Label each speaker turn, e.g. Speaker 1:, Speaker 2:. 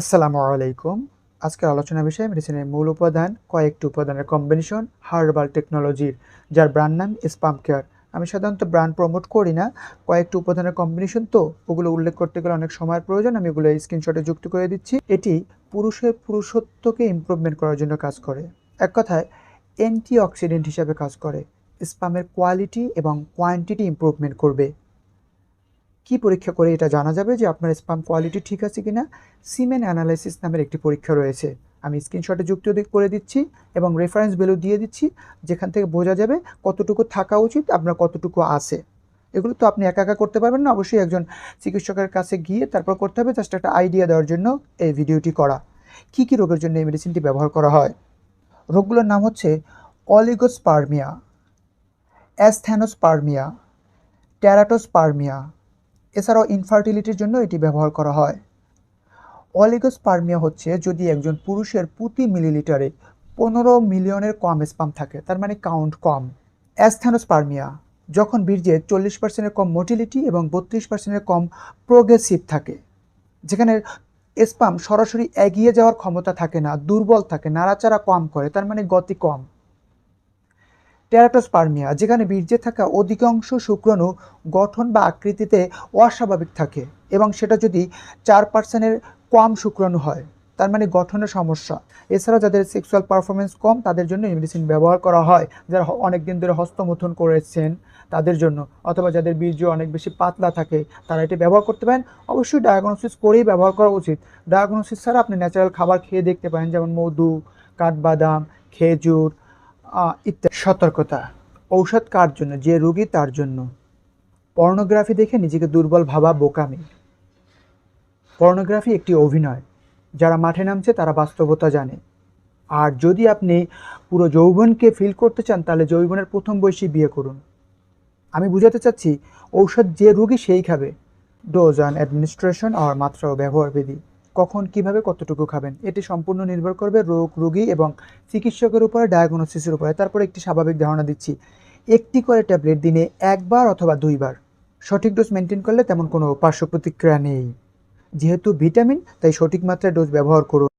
Speaker 1: আসসালামু আলাইকুম। আজকের আলোচনা বিষয় মেডিসিনের মূল উপাদান, কয়েকটি উপাদানের কম্বিনেশন হার্বাল টেকনোলজির যার ব্র্যান্ড নাম স্পাম কেয়ার আমি সাধারণত ব্র্যান্ড প্রমোট করি না, কয়েকটি উপাদানের কম্বিনেশন তো, ওগুলো উল্লেখ করতে গেলে অনেক সময়ের প্রয়োজন, আমি ওগুলো স্ক্রিনশটে যুক্ত করে দিচ্ছি। এটি পুরুষের পুরুষত্বকে ইমপ্রুভমেন্ট করার জন্য কাজ করে। এক কথায় অ্যান্টি অক্সিডেন্ট হিসাবে কাজ করে। স্পামের কোয়ালিটি এবং কোয়ান্টিটি ইম্প্রুভমেন্ট করবে। কি পরীক্ষা করে এটা জানা যাবে যে আপনার স্পাম কোয়ালিটি ঠিক আছে কিনা? সিমেন অ্যানালাইসিস নামের একটি পরীক্ষা রয়েছে। আমি স্ক্রিনশটে যুক্ত করে দিচ্ছি এবং রেফারেন্স ভ্যালু দিয়ে দিচ্ছি। যেখান থেকে বোঝা যাবে কতটুকু থাকা উচিত, আপনার কতটুকু আছে। এগুলো তো আপনি একা একা করতে পারবেন না। অবশ্যই একজন চিকিৎসকের কাছে গিয়ে তারপর করতে হবে। জাস্ট একটা আইডিয়া দেওয়ার জন্য এই ভিডিওটি করা। কি কি রোগের জন্য এই মেডিসিনটি ব্যবহার করা হয়? রোগগুলোর নাম হচ্ছে অলিগোস্পার্মিয়া অ্যাস্থ্যানোস্পার্মিয়া ট্যারাটোস্পার্মিয়া এছাড়াও ইনফার্টিলিটির জন্য এটি ব্যবহার করা হয়। অলিগোস্পার্মিয়া হচ্ছে যদি একজন পুরুষের প্রতি মিলিলিটারে পনেরো মিলিয়নের কম স্পাম থাকে, তার মানে কাউন্ট কম। অ্যাস্থ্যানোস্পার্মিয়া যখন বীর্যে চল্লিশ পার্সেন্টের কম মোটিলিটি এবং বত্রিশ পার্সেন্টের কম প্রোগ্রেসিভ থাকে, যেখানে স্পাম সরাসরি এগিয়ে যাওয়ার ক্ষমতা থাকে না, দুর্বল থাকে, নাড়াচাড়া কম করে, তার মানে গতি কম। টেরাটোস্পার্মিয়া, যেখানে বীর্যে থাকা অধিকাংশ শুক্রাণু গঠন বা আকৃতিতে অস্বাভাবিক থাকে এবং সেটা যদি চার পার্সেন্টের কম শুক্রাণু হয়, তার মানে গঠনের সমস্যা। এছাড়াও যাদের সেক্সুয়াল পারফরমেন্স কম, তাদের জন্য এই মেডিসিন ব্যবহার করা হয়। যারা অনেক দিন ধরে হস্তমথন করেছেন, তাদের জন্য। অথবা যাদের বীর্য অনেক বেশি পাতলা থাকে, তারা এটি ব্যবহার করতে পারেন। অবশ্যই ডায়াগনোসিস করেই ব্যবহার করা উচিত। ডায়াগনোসিস ছাড়া আপনি ন্যাচারাল খাবার খেয়ে দেখতে পারেন, যেমন মধু, কাঠবাদাম, খেজুর ইত্যাদি। সতর্কতা। ঔষধ কার জন্য? যে রোগী তার জন্য। পর্নোগ্রাফি দেখে নিজেকে দুর্বল ভাবা বোকামি। পর্নোগ্রাফি একটি অভিনয়। যারা মাঠে নামছে, তারা বাস্তবতা জানে। আর যদি আপনি পুরো যৌবনকে ফিল করতে চান, তাহলে যৌবনের প্রথম বয়সী বিয়ে করুন। আমি বুঝাতে চাচ্ছি, ঔষধ যে রোগী সেই খাবে। ডোজ অ্যান্ড অ্যাডমিনিস্ট্রেশন আর মাত্রা ও ব্যবহার বিধি। কখন কীভাবে কতটুকু খাবেন, এটি সম্পূর্ণ নির্ভর করবে রোগ, রোগী এবং চিকিৎসকের উপরে ডায়াগনোসিসের উপরে। তারপরে একটি স্বাভাবিক ধারণা দিচ্ছি। একটি করে ট্যাবলেট দিনে একবার অথবা দুইবার সঠিক ডোজ মেনটেন করলে তেমন কোনো পার্শ্ব প্রতিক্রিয়া নেই। যেহেতু ভিটামিন তাই সঠিক মাত্রায় ডোজ ব্যবহার করুন।